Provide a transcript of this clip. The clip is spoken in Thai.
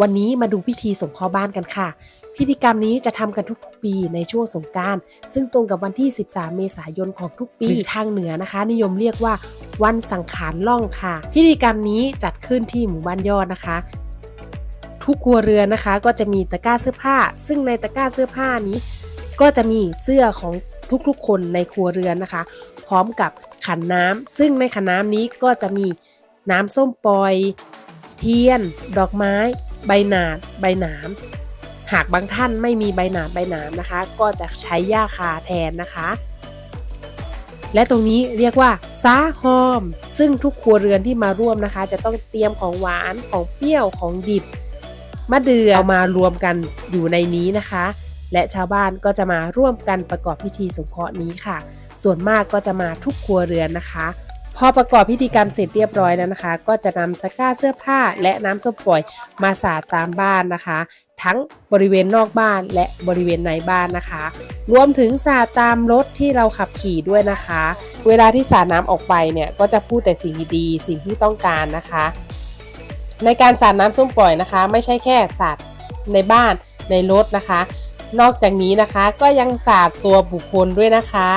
วันนี้มาดูพิธีส่งเข้าบ้านกันค่ะ พิธีกรรมนี้จะทำกันทุกๆปีในช่วงสงกรารซึ่งตรงกับวันที่ 13 เมษายนของทุกปีทางเหนือนะคะ นิยมเรียกว่าวันสังขารล่องค่ะ พิธีกรรมนี้จัดขึ้นที่หมู่บ้านยอดนะคะ ทุกครัวเรือนนะคะ ก็จะมีตะกร้าเสื้อผ้า ซึ่งในตะกร้าเสื้อผ้านี้ ก็จะมีเสื้อของทุกๆ คนในครัวเรือนนะคะ พร้อมกับขันน้ำซึ่งในขันน้ำนี้ก็จะมีน้ำส้มปล่อย เทียน ดอกไม้ ใบหนาดใบหนาม หากบางท่านไม่มีใบหนาดใบหนามนะคะ ก็จะใช้หญ้าคาแทนนะคะ และตรงนี้เรียกว่าซาหอม ซึ่งทุกครัวเรือนที่มาร่วมนะคะ จะต้องเตรียมของหวานของเปรี้ยวของดิบมะเดื่อเอามารวมกันอยู่ในนี้นะคะ และชาวบ้านก็จะมาร่วมกันประกอบพิธีสงเคราะห์นี้ค่ะ ส่วนมากก็จะมาทุกครัวเรือนนะคะ อประกอบพิธีกรรมเสร็จเรียบร้อยแล้วนะคะ ก็จะนำตะกร้าเสื้อผ้าและน้ำส้มปล่อยมาสาดตามบ้านนะคะ ทั้งบริเวณนอกบ้านและบริเวณในบ้านนะคะ รวมถึงสาดตามรถที่เราขับขี่ด้วยนะคะ เวลาที่สาดน้ำออกไปเนี่ยก็จะพูดแต่สิ่งดีๆสิ่งที่ต้องการนะคะ ในการสาดน้ำส้มปล่อยนะคะ ไม่ใช่แค่สาดในบ้านในรถนะคะ นอกจากนี้นะคะก็ยังสาดตัวบุคคลด้วยนะคะ